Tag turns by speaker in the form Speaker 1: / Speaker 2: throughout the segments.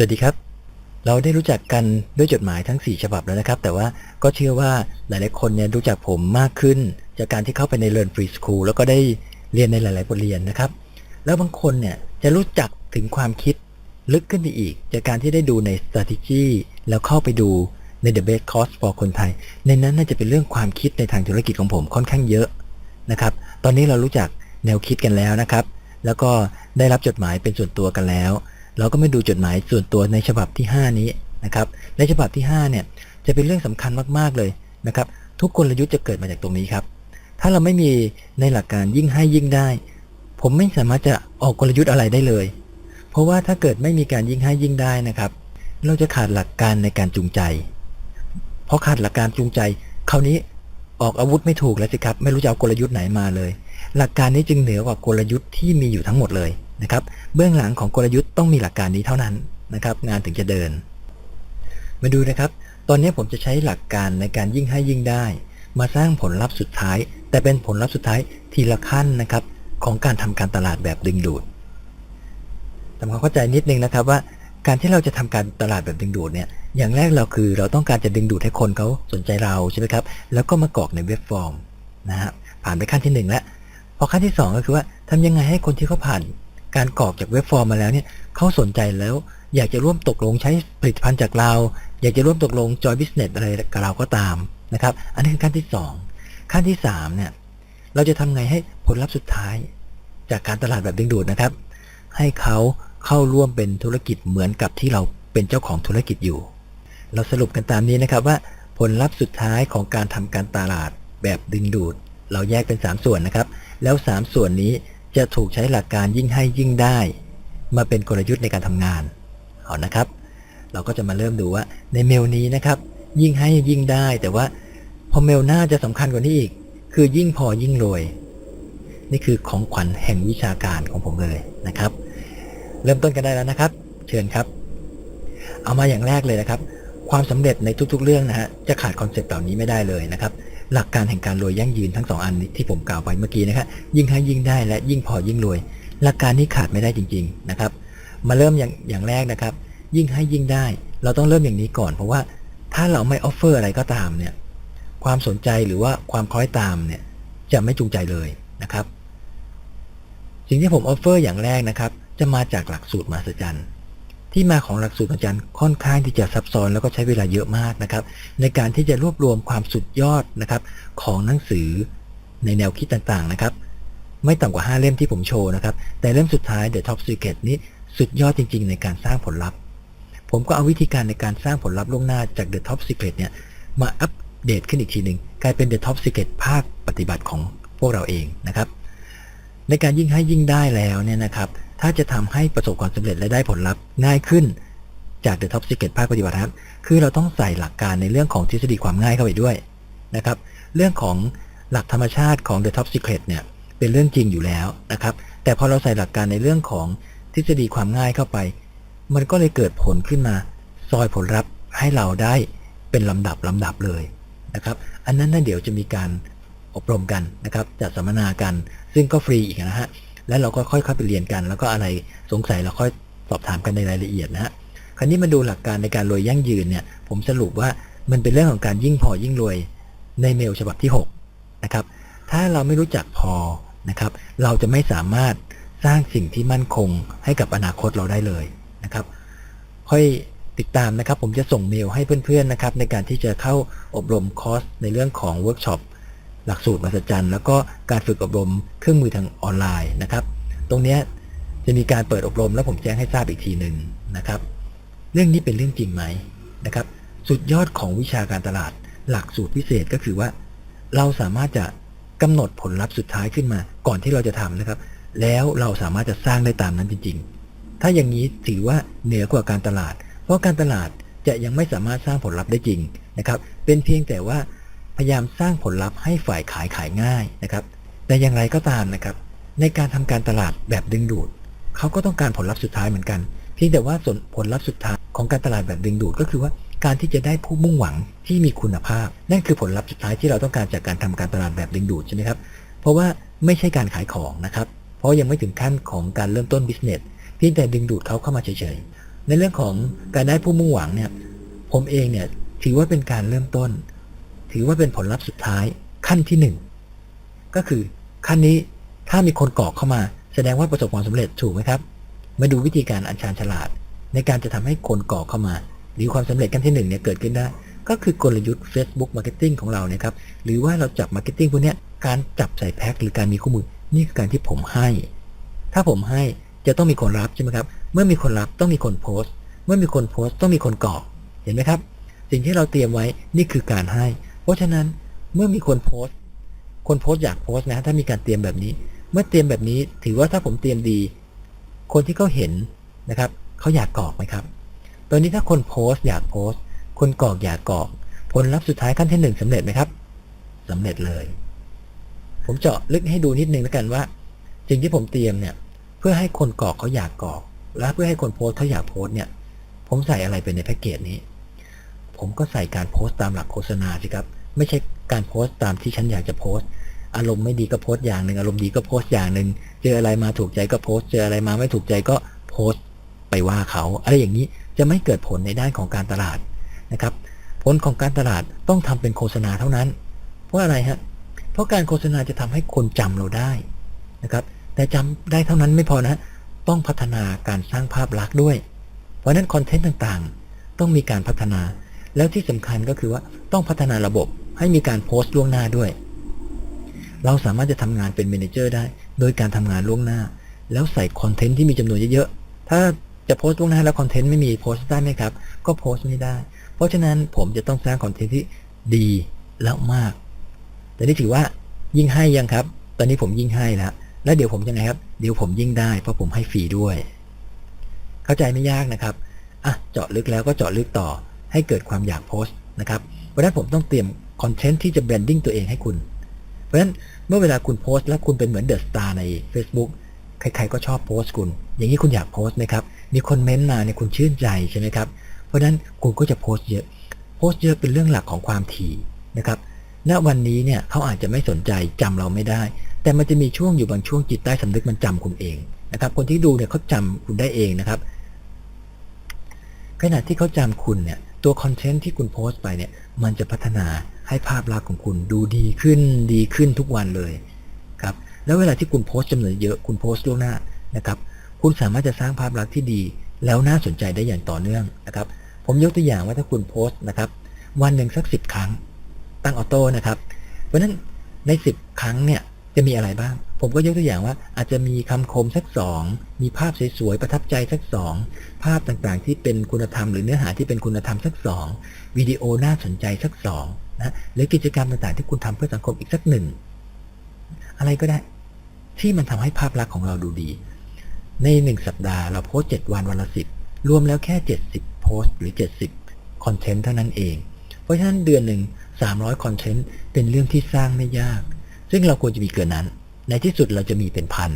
Speaker 1: สวัสดีครับ เราได้รู้จักกันด้วยจดหมายทั้ง 4 ฉบับแล้วนะครับ แต่ว่าก็เชื่อว่าหลายๆคนเนี่ยรู้จักผมมากขึ้น จากการที่เข้าไปใน Learn Free School แล้วก็ได้เรียนในหลาย ๆ บทเรียนนะครับ แล้วบางคนเนี่ยจะรู้จักถึงความคิดลึกขึ้นไปอีก จากการที่ได้ดูใน strategy แล้วเข้าไปดูใน The Best Course for คนไทย ในนั้นน่าจะเป็นเรื่องความคิดในทางธุรกิจของผมค่อนข้างเยอะนะครับ ตอนนี้เรารู้จักแนวคิดกันแล้วนะครับ แล้วก็ได้รับจดหมายเป็นส่วนตัวกันแล้ว เราก็ไมาดูจดหมายส่วนตัวในฉบับที่ 5 นี้นะครับ ในฉบับที่5เนี่ยจะเป็นเรื่องสำคัญมากๆเลยนะครับ ทุกกลยุทธ์จะเกิดมาจากตรงนี้ครับ ถ้าเราไม่มีในหลักการยิ่งให้ยิ่งได้ ผมไม่สามารถจะออกกลยุทธ์อะไรได้เลย เพราะว่าถ้าเกิดไม่มีการยิ่งให้ยิ่งได้นะครับ เราจะขาดหลักการในการจูงใจ เพราะขาดหลักการจูงใจ คราวนี้ออกอาวุธไม่ถูกแล้วสิครับ ไม่รู้จะเอากลยุทธ์ไหนมาเลย หลักการนี้จึงเหนือกว่ากลยุทธ์ที่มีอยู่ทั้งหมดเลย นะครับ เบื้องหลังของกลยุทธ์ต้องมีหลักการนี้เท่านั้นนะครับ งานถึงจะเดิน มาดูนะครับ ตอนนี้ผมจะใช้หลักการในการยิ่งให้ยิ่งได้ มาสร้างผลลัพธ์สุดท้าย แต่เป็นผลลัพธ์สุดท้ายทีละขั้นนะครับ ของการทำการตลาดแบบดึงดูดทำความเข้าใจนิดนึงนะครับว่าการที่เราจะทำการตลาดแบบดึงดูดเนี่ย อย่างแรกเราคือเราต้องการจะดึงดูดให้คนเขาสนใจเราใช่ไหมครับ แล้วก็มากรอกในเว็บฟอร์มนะฮะผ่านไปขั้นที่หนึ่งแล้วพอขั้นที่สองก็คือว่าทำยังไงให้คนที่เขาผ่าน การกรอกจากเว็บฟอร์มมาแล้วเนี่ยเขาสนใจแล้ว อยากจะร่วมตกลงใช้ผลิตภัณฑ์จากเรา อยากจะร่วมตกลงจอยบิสเนสอะไรกับเราก็ตามนะครับ อันนี้คือขั้นที่สองขั้นที่สามเนี่ยเราจะทำไงให้ผลลัพธ์สุดท้าย จากการตลาดแบบดึงดูดนะครับ ให้เขาเข้าร่วมเป็นธุรกิจเหมือนกับที่เราเป็นเจ้าของธุรกิจอยู่ เราสรุปกันตามนี้นะครับว่าผลลัพธ์สุดท้ายของการทำการตลาดแบบดึงดูด เราแยกเป็น 3 ส่วนนะครับ แล้ว 3 ส่วนนี้ จะถูกใช้หลักการยิ่งให้ยิ่งได้ มาเป็นกลยุทธ์ในการทำงาน เอานะครับ เราก็จะมาเริ่มดูว่าในเมลนี้นะครับ ยิ่งให้ยิ่งได้ แต่ว่าพอเมลหน้าจะสำคัญกว่านี้อีก คือยิ่งพอยิ่งรวย นี่คือของขวัญแห่งวิชาการของผมเลยนะครับ เริ่มต้นกันได้แล้วนะครับ เชิญครับ เอามาอย่างแรกเลยนะครับ ความสำเร็จในทุกๆ เรื่องนะฮะจะขาดคอนเซปต์เหล่านี้ไม่ได้เลยนะครับ หลักการแห่งการรวยยั่งยืนทั้งสองอันที่ผมกล่าวไปเมื่อกี้นะครับยิ่งให้ยิ่งได้และยิ่งพอยิ่งรวย หลักการนี้ขาดไม่ได้จริง ๆนะครับ มาเริ่มอย่างอย่างแรกนะครับ ยิ่งให้ยิ่งได้ เราต้องเริ่มอย่างนี้ก่อน เพราะว่าถ้าเราไม่ออฟเฟอร์อะไรก็ตามเนี่ยความสนใจหรือว่าความคล้อยตามเนี่ยจะไม่จูงใจเลยนะครับ สิ่งที่ผมออฟเฟอร์อย่างแรกนะครับ จะมาจากหลักสูตรมหัศจรรย์ ที่มาของหลักสูตรมหัศจรรย์ค่อนข้างที่จะซับซ้อนแล้วก็ใช้เวลาเยอะมากนะครับ ในการที่จะรวบรวมความสุดยอดนะครับ ของหนังสือในแนวคิดต่างๆนะครับ ไม่ต่ำกว่า 5 เล่มที่ผมโชว์นะครับ แต่เล่มสุดท้าย The Top Secret นี้สุดยอดจริง ๆ ในการสร้างผลลัพธ์ ผมก็เอาวิธีการในการสร้างผลลัพธ์ล่วงหน้าจาก The Top Secret เนี่ยมาอัปเดตขึ้นอีกทีหนึ่งกลายเป็น The Top Secret ภาคปฏิบัติของพวกเราเองนะครับ ในการยิ่งให้ยิ่งได้แล้วเนี่ยนะครับ ถ้าจะทำให้ประสบความสำเร็จและได้ผลลัพธ์ง่ายขึ้นจาก The Top Secret ภาคปฏิบัติครับ คือเราต้องใส่หลักการในเรื่องของทฤษฎีความง่ายเข้าไปด้วยนะครับ เรื่องของหลักธรรมชาติของ The Top Secret เนี่ยเป็นเรื่องจริงอยู่แล้วนะครับ แต่พอเราใส่หลักการในเรื่องของทฤษฎีความง่ายเข้าไป มันก็เลยเกิดผลขึ้นมา ซอยผลลัพธ์ให้เราได้เป็นลำดับลำดับเลยนะครับ อันนั้นน่ะเดี๋ยวจะมีการอบรมกันนะครับจัดสัมมนากัน ซึ่งก็ฟรีอีกนะฮะ แล้วเราก็ค่อยเข้าไปเรียนกัน แล้วก็อะไรสงสัยเราค่อยสอบถามกันในรายละเอียดนะฮะคราวนี้มาดูหลักการในการรวยยั่งยืนเนี่ย ผมสรุปว่ามันเป็นเรื่องของการยิ่งพอยิ่งรวยในเมลฉบับที่6นะครับถ้าเราไม่รู้จักพอนะครับ เราจะไม่สามารถสร้างสิ่งที่มั่นคงให้กับอนาคตเราได้เลยนะครับ ค่อยติดตามนะครับ ผมจะส่งเมลให้เพื่อนๆนะครับ ในการที่จะเข้าอบรมคอร์สในเรื่องของเวิร์กช็อป หลักสูตรมหัศจรรย์ แล้วก็การฝึกอบรมเครื่องมือทางออนไลน์นะครับ ตรงนี้จะมีการเปิดอบรมแล้วผมแจ้งให้ทราบอีกทีหนึ่งนะครับ เรื่องนี้เป็นเรื่องจริงไหมนะครับ สุดยอดของวิชาการตลาด หลักสูตรพิเศษก็คือว่า เราสามารถจะกำหนดผลลัพธ์สุดท้ายขึ้นมา ก่อนที่เราจะทำนะครับ แล้วเราสามารถจะสร้างได้ตามนั้นจริง ๆ ถ้าอย่างนี้ถือว่าเหนือกว่าการตลาด เพราะการตลาดจะยังไม่สามารถสร้างผลลัพธ์ได้จริงนะครับ เป็นเพียงแต่ว่า พยายามสร้างผลลัพธ์ให้ฝ่ายขายขายง่ายนะครับ แต่อย่างไรก็ตามนะครับ ในการทำการตลาดแบบดึงดูดเขาก็ต้องการผลลัพธ์สุดท้ายเหมือนกันเพียงแต่ว่าส่วนผลลัพธ์สุดท้ายของการตลาดแบบดึงดูดก็คือว่าการที่จะได้ผู้มุ่งหวังที่มีคุณภาพ นั่นคือผลลัพธ์สุดท้ายที่เราต้องการจากการทำการตลาดแบบดึงดูดใช่ไหมครับ เพราะว่าไม่ใช่การขายของนะครับ เพราะยังไม่ถึงขั้นของการเริ่มต้นบิสเนสเพียงแต่ดึงดูดเขาเข้ามาเฉยๆในเรื่องของการได้ผู้มุ่งหวังเนี่ยผมเองเนี่ยถือว่าเป็นการเริ่มต้น ถือว่าเป็นผลลัพธ์สุดท้ายขั้นที่หนึ่งก็คือขั้นนี้ถ้ามีคนกรอกเข้ามา แสดงว่าประสบความสำเร็จถูกไหมครับมาดูวิธีการอัญชานฉลาด ในการจะทำให้คนกรอกเข้ามา หรือความสำเร็จขั้นที่หนึ่งเนี่ยเกิดขึ้นได้ ก็คือกลยุทธ์ Facebook Marketing ของเราเนี่ยครับหรือว่าเราจับ Marketing พวกนี้การจับใส่แพ็คหรือการมีข้อมูลนี่คือการที่ผมให้ ถ้าผมให้จะต้องมีคนรับใช่ไหมครับ เมื่อมีคนรับต้องมีคนโพสต์ เมื่อมีคนโพสต์ต้องมีคนกรอก เห็นไหมครับ สิ่งที่เราเตรียมไว้นี่คือการให้ ราะฉะนั้นเมื่อมีคนโพสต์ คนโพสต์อยากโพสต์นะ ถ้ามีการเตรียมแบบนี้ เมื่อเตรียมแบบนี้ถือว่าถ้าผมเตรียมดี คนที่เขาเห็นนะครับเขาอยากกรอกไหมครับ ตอนนี้ถ้าคนโพสต์อยากโพสต์ คนกรอกอยากกรอก ผลลัพธ์สุดท้ายขั้นที่หนึ่งสำเร็จไหมครับสำเร็จเลย ผมเจาะลึกให้ดูนิดนึงแล้วกันว่าสิ่งที่ผมเตรียมเนี่ย เพื่อให้คนกรอกเขาอยากกรอก และเพื่อให้คนโพสต์เขาอยากโพสต์เนี่ย ผมใส่อะไรไปในแพ็กเกจนี้ ผมก็ใส่การโพสต์ตามหลักโฆษณาสิครับ ไม่ใช่การโพสต์ตามที่ฉันอยากจะโพสต์ อารมณ์ไม่ดีก็โพสต์อย่างหนึ่งอารมณ์ดีก็โพสต์อย่างหนึ่งเจออะไรมาถูกใจก็โพสต์เจออะไรมาไม่ถูกใจก็โพสต์ไปว่าเขา อะไรอย่างนี้จะไม่เกิดผลในด้านของการตลาดนะครับ ผลของการตลาดต้องทำเป็นโฆษณาเท่านั้น เพราะอะไรฮะเพราะการโฆษณาจะทำให้คนจำเราได้นะครับ แต่จำได้เท่านั้นไม่พอนะต้องพัฒนาการสร้างภาพลักษณ์ด้วย เพราะฉะนั้นคอนเทนต์ต่างๆ ต้องมีการพัฒนา แล้วที่สำคัญก็คือว่าต้องพัฒนาระบบ ให้มีการโพสต์ล่วงหน้าด้วย เราสามารถจะทำงานเป็นเมนเจอร์ได้ โดยการทำงานล่วงหน้า แล้วใส่คอนเทนต์ที่มีจำนวนเยอะๆ ถ้าจะโพสต์ล่วงหน้าแล้วคอนเทนต์ไม่มีโพสต์ได้ไหมครับ ก็โพสต์ไม่ได้ เพราะฉะนั้นผมจะต้องสร้างคอนเทนต์ที่ดีแล้วมาก แต่นี่ถือว่ายิ่งให้ยังครับ ตอนนี้ผมยิ่งให้แล้ว แล้วเดี๋ยวผมยังไงครับ เดี๋ยวผมยิ่งได้ เพราะผมให้ฟรีด้วย เข้าใจไม่ยากนะครับ อะ เจาะลึกแล้วก็เจาะลึกต่อ ให้เกิดความอยากโพสต์นะครับ เพราะฉะนั้นผมต้องเตรียม คอนเทนต์ที่จะแบรนดิ้งตัวเองให้คุณ เพราะฉะนั้นเมื่อเวลาคุณโพสต์แล้วคุณเป็นเหมือนเดอะสตาร์ใน Facebook ใครๆก็ชอบโพสต์คุณ อย่างนี้คุณอยากโพสต์ไหมครับ มีคนเม้นต์มาเนี่ยคุณชื่นใจใช่ไหมครับ เพราะฉะนั้นคุณก็จะโพสต์เยอะ โพสต์เยอะเป็นเรื่องหลักของความถี่นะครับ ณ วันนี้เนี่ยเขาอาจจะไม่สนใจจำเราไม่ได้ แต่มันจะมีช่วงอยู่บางช่วงจิตใต้สำนึกมันจำคุณเองนะครับ คนที่ดูเนี่ยเขาจำคุณได้เองนะครับ ขณะที่เขาจำคุณเนี่ย ตัวคอนเทนต์ที่คุณโพสต์ไปเนี่ย มันจะพัฒนาให้ภาพลักษณ์ของคุณดูดีขึ้นดีขึ้นทุกวันเลยครับ แล้วเวลาที่คุณโพสต์จำนวนเยอะคุณโพสต์ล่วงหน้านะครับ คุณสามารถจะสร้างภาพลักษณ์ที่ดี แล้วน่าสนใจได้อย่างต่อเนื่องนะครับ ผมยกตัวอย่างว่าถ้าคุณโพสต์นะครับ วันหนึ่งสักสิบครั้ง ตั้งออโต้นะครับ เพราะฉะนั้นใน 10 ครั้งเนี่ยจะมีอะไรบ้าง ผมก็ยกตัวอย่างว่าอาจจะมีคำคมสักสองมีภาพสวยๆประทับใจสักสองภาพต่างๆที่เป็นคุณธรรม หรือเนื้อหาที่เป็นคุณธรรมสักสองวิดีโอน่าสนใจสักสองนะหรือกิจกรรมต่างๆที่คุณทำเพื่อสังคมอีกสักหนึ่งอะไรก็ได้ ที่มันทำให้ภาพลักษณ์ของเราดูดี ในหนึ่งสัปดาห์เราโพสต์7วันวันละสิบรวมแล้วแค่ 70 โพสต์หรือ 70 คอนเทนต์เท่านั้นเอง เพราะฉะนั้นเดือนหนึ่ง300 คอนเทนต์เป็นเรื่องที่สร้างไม่ยาก ซึ่งเราควรจะมีเกินนั้น ในที่สุดเราจะมีเป็นพัน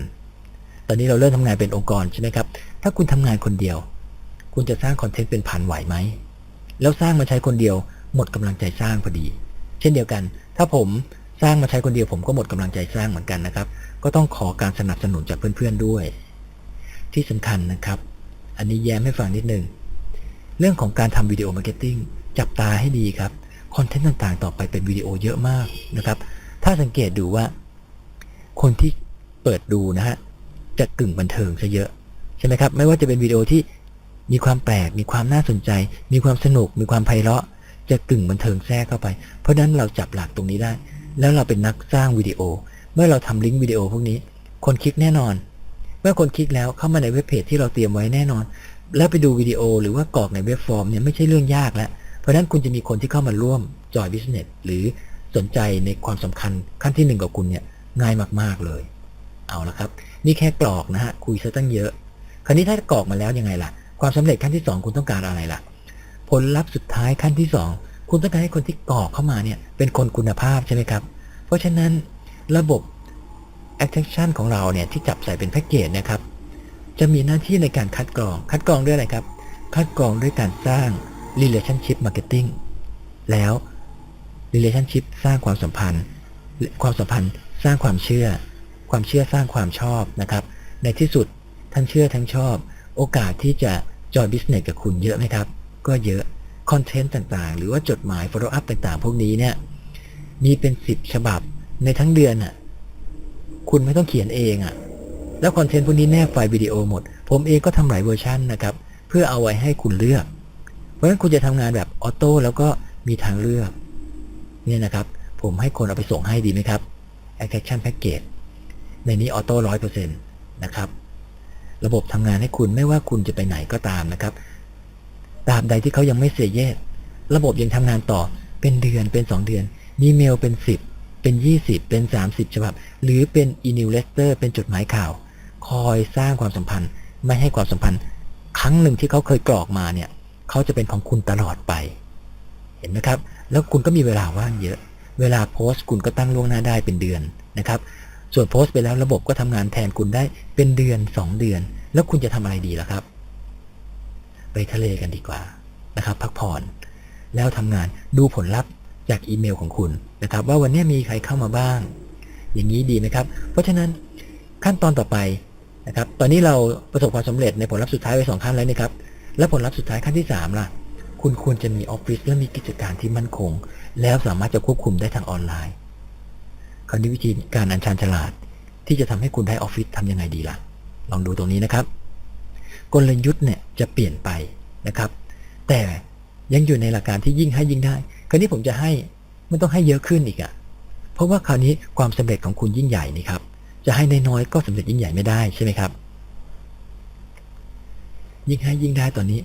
Speaker 1: ตอนนี้เราเริ่มทำงานเป็นองค์กรใช่ไหมครับ ถ้าคุณทำงานคนเดียว คุณจะสร้างคอนเทนต์เป็นพันไหวไหม แล้วสร้างมาใช้คนเดียว หมดกำลังใจสร้างพอดี เช่นเดียวกัน ถ้าผมสร้างมาใช้คนเดียว ผมก็หมดกำลังใจสร้างเหมือนกันนะครับ ก็ต้องขอการสนับสนุนจากเพื่อนๆด้วย ที่สำคัญนะครับ อันนี้แย้มให้ฟังนิดนึง เรื่องของการทำวิดีโอมาร์เก็ตติ้งจับตาให้ดีครับ คอนเทนต์ต่างๆ ต่อไปเป็นวิดีโอเยอะมากนะครับ ถ้าสังเกตดูว่า คนที่เปิดดูนะฮะจะกึ่งบันเทิงซะเยอะใช่ไหมครับ ไม่ว่าจะเป็นวิดีโอที่มีความแปลก มีความน่าสนใจ มีความสนุก มีความไพเราะ จะกึ่งบันเทิงแทรกเข้าไป เพราะฉะนั้นเราจับหลักตรงนี้ได้ แล้วเราเป็นนักสร้างวิดีโอ เมื่อเราทำลิงก์วิดีโอพวกนี้ คนคลิกแน่นอน เมื่อคนคลิกแล้วเข้ามาในเว็บเพจที่เราเตรียมไว้แน่นอน แล้วไปดูวิดีโอหรือว่ากรอกในเว็บฟอร์มเนี่ยไม่ใช่เรื่องยากแล้ว เพราะนั้นคุณจะมีคนที่เข้ามาร่วมจอยบิสเนสหรือสนใจในความสำคัญขั้นที่หนึ่งกับคุณเนี่ย ง่ายมากๆเลย เอาละครับ นี่แค่กรอกนะฮะคุยซะตั้งเยอะ คราวนี้ถ้ากรอกมาแล้วยังไงล่ะ ความสำเร็จขั้นที่สองคุณต้องการอะไรล่ะ ผลลัพธ์สุดท้ายขั้นที่สองคุณต้องการให้คนที่กรอกเข้ามาเนี่ยเป็นคนคุณภาพใช่ไหมครับ เพราะฉะนั้นระบบ attraction ของเราเนี่ยที่จับใส่เป็นแพ็กเกจนะครับ จะมีหน้าที่ในการคัดกรอง คัดกรองด้วยอะไรครับ คัดกรองด้วยการสร้าง relationship marketing แล้ว relationship สร้างความสัมพันธ์ ความสัมพันธ์ สร้างความเชื่อ ความเชื่อสร้างความชอบนะครับ ในที่สุดทั้งเชื่อทั้งชอบ โอกาสที่จะจอยบิสเนสกับคุณเยอะไหมครับ ก็เยอะคอนเทนต์ต่างๆ หรือว่าจดหมาย follow up ต่างๆ พวกนี้เนี่ยมีเป็นสิบฉบับในทั้งเดือนอะคุณไม่ต้องเขียนเองอะแล้วคอนเทนต์พวกนี้แนบไฟล์วิดีโอหมด ผมเองก็ทำหลายเวอร์ชันนะครับ เพื่อเอาไว้ให้คุณเลือก เพราะฉะนั้นคุณจะทำงานแบบออโต้แล้วก็มีทางเลือก เนี่ยนะครับ ผมให้คนเอาไปส่งให้ดีไหมครับ Attraction Package ในนี้ออโต้ร้อยเปอร์เซ็นต์นะครับ ระบบทำงานให้คุณไม่ว่าคุณจะไปไหนก็ตามนะครับตราบใดที่เขายังไม่เสียเยสระบบยังทำงานต่อเป็นเดือนเป็น2เดือน มีเมลเป็น10เป็น20เป็น30ฉบับ หรือเป็นอีนิวเลสเตอร์เป็นจดหมายข่าว คอยสร้างความสัมพันธ์ ไม่ให้ความสัมพันธ์ ครั้งหนึ่งที่เขาเคยกรอกมาเนี่ย เขาจะเป็นของคุณตลอดไป เห็นไหมครับ แล้วคุณก็มีเวลาว่างเยอะ เวลาโพสต์คุณก็ตั้งล่วงหน้าได้เป็นเดือนนะครับ ส่วนโพสต์ไปแล้วระบบก็ทำงานแทนคุณได้เป็นเดือน 2 เดือน แล้วคุณจะทำอะไรดีล่ะครับ ไปทะเลกันดีกว่านะครับ พักผ่อน แล้วทำงานดูผลลัพธ์จากอีเมลของคุณนะครับ ว่าวันนี้มีใครเข้ามาบ้าง อย่างนี้ดีไหมครับ เพราะฉะนั้นขั้นตอนต่อไปนะครับ ตอนนี้เราประสบความสำเร็จในผลลัพธ์สุดท้ายไปสองขั้นแล้วนะครับ และผลลัพธ์สุดท้ายขั้นที่สามล่ะ คุณควรจะมีออฟฟิศและมีกิจการที่มั่นคง แล้วสามารถจะควบคุมได้ทางออนไลน์ คราวนี้วิธีการอัญชันฉลาด ที่จะทำให้คุณได้ออฟฟิศทำยังไงดีล่ะ ลองดูตรงนี้นะครับ กลยุทธ์เนี่ยจะเปลี่ยนไปนะครับ แต่ยังอยู่ในหลักการที่ยิ่งให้ยิ่งได้ คราวนี้ผมจะให้ไม่ต้องให้เยอะขึ้นอีกอะเพราะว่าคราวนี้ความสำเร็จของคุณยิ่งใหญ่นี่ครับ จะให้น้อยๆก็สำเร็จยิ่งใหญ่ไม่ได้ใช่ไหมครับ ยิ่งให้ยิ่งได้ตอนนี้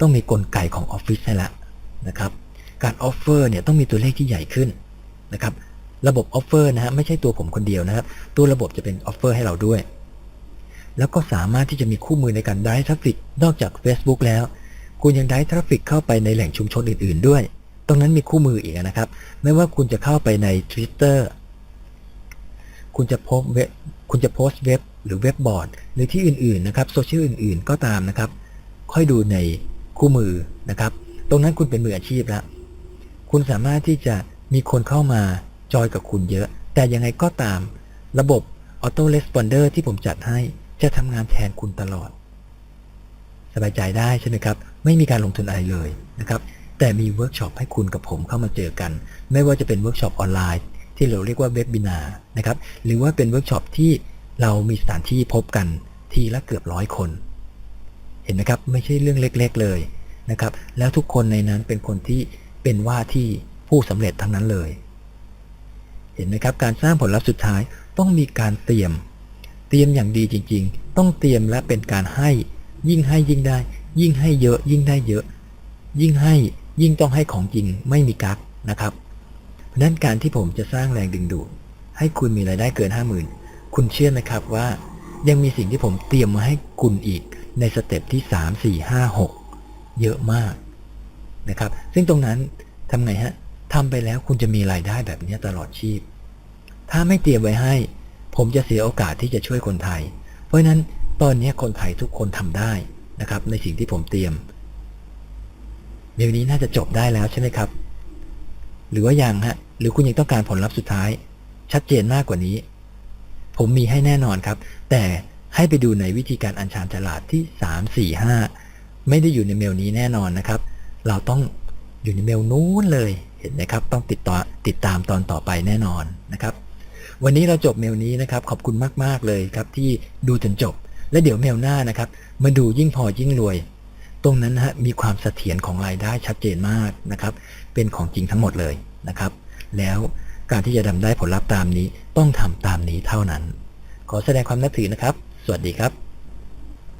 Speaker 1: ต้องมีกลไกของออฟฟิศให้ละนะครับ การออฟเฟอร์เนี่ยต้องมีตัวเลขที่ใหญ่ขึ้นนะครับระบบออฟเฟอร์นะฮะไม่ใช่ตัวผมคนเดียวนะครับตัวระบบจะเป็นออฟเฟอร์ให้เราด้วย แล้วก็สามารถที่จะมีคู่มือในการได้ทราฟฟิกนอกจาก Facebook แล้ว คุณยังได้ทราฟฟิกเข้าไปในแหล่งชุมชนอื่น ๆ ด้วย ตรงนั้นมีคู่มืออีกนะครับ ไม่ว่าคุณจะเข้าไปใน Twitter คุณจะโพสเว็บคุณจะโพสต์เว็บหรือเว็บบอร์ดหรือที่อื่น ๆ นะครับโซเชียลอื่น ๆ ก็ตามนะครับ ค่อยดูในคู่มือนะครับ ตรงนั้นคุณเป็นมืออาชีพแล้ว คุณสามารถที่จะมีคนเข้ามาจอยกับคุณเยอะ แต่ยังไงก็ตาม ระบบ Auto Responder ที่ผมจัดให้จะทำงานแทนคุณตลอด สบายใจได้ใช่ไหมครับ ไม่มีการลงทุนอะไรเลยนะครับ แต่มีเวิร์กช็อปให้คุณกับผมเข้ามาเจอกัน ไม่ว่าจะเป็นเวิร์กช็อปออนไลน์ ที่เราเรียกว่าเว็บบินานะครับ หรือว่าเป็นเวิร์กช็อปที่เรามีสถานที่พบกันทีละเกือบร้อยคน เห็นไหมครับ ไม่ใช่เรื่องเล็ก ๆ เลยนะครับ แล้วทุกคนในนั้นเป็นคนที่ เป็นว่าที่ผู้สำเร็จทั้งนั้นเลย เห็นไหมครับการสร้างผลลัพธ์สุดท้ายต้องมีการเตรียม เตรียมอย่างดีจริง ๆ ต้องเตรียมและเป็นการให้ ยิ่งให้ยิ่งได้ ยิ่งให้เยอะ ยิ่งได้เยอะ ยิ่งให้ยิ่งต้องให้ของจริงไม่มีกักนะครับ เพราะฉะนั้นการที่ผมจะสร้างแรงดึงดูดให้คุณมีรายได้เกิน 50,000 คุณเชื่อไหมครับว่ายังมีสิ่งที่ผมเตรียมมาให้คุณอีกในสเต็ปที่ 3 4 5 6 เยอะมาก นะครับ ซึ่งตรงนั้นทำไงฮะทำไปแล้วคุณจะมีรายได้แบบนี้ตลอดชีพ ถ้าไม่เตรียมไว้ให้ ผมจะเสียโอกาสที่จะช่วยคนไทย เพราะฉะนั้นตอนนี้คนไทยทุกคนทำได้นะครับ ในสิ่งที่ผมเตรียมเดี๋ยวนี้น่าจะจบได้แล้วใช่ไหมครับ หรือว่ายังฮะ หรือคุณยังต้องการผลลัพธ์สุดท้าย ชัดเจนมากกว่านี้ ผมมีให้แน่นอนครับ แต่ให้ไปดูในวิธีการอัญชานฉลาดที่ 3 4 5 ไม่ได้อยู่ในเมลนี้แน่นอนนะครับ เราต้องอยู่ในเมลนู้นเลยเห็นไหมครับ ต้องติดต่อติดตามตอนต่อไปแน่นอนนะครับ วันนี้เราจบเมลนี้นะครับ ขอบคุณมาก ๆ เลยครับที่ดูจนจบ และเดี๋ยวเมลหน้านะครับ มาดูยิ่งพอยิ่งรวย ตรงนั้นฮะมีความเสถียรของรายได้ชัดเจนมากนะครับ เป็นของจริงทั้งหมดเลยนะครับ แล้วการที่จะทำได้ผลลัพธ์ตามนี้ต้องทำตามนี้เท่านั้น ขอแสดงความนับถือนะครับ สวัสดีครับ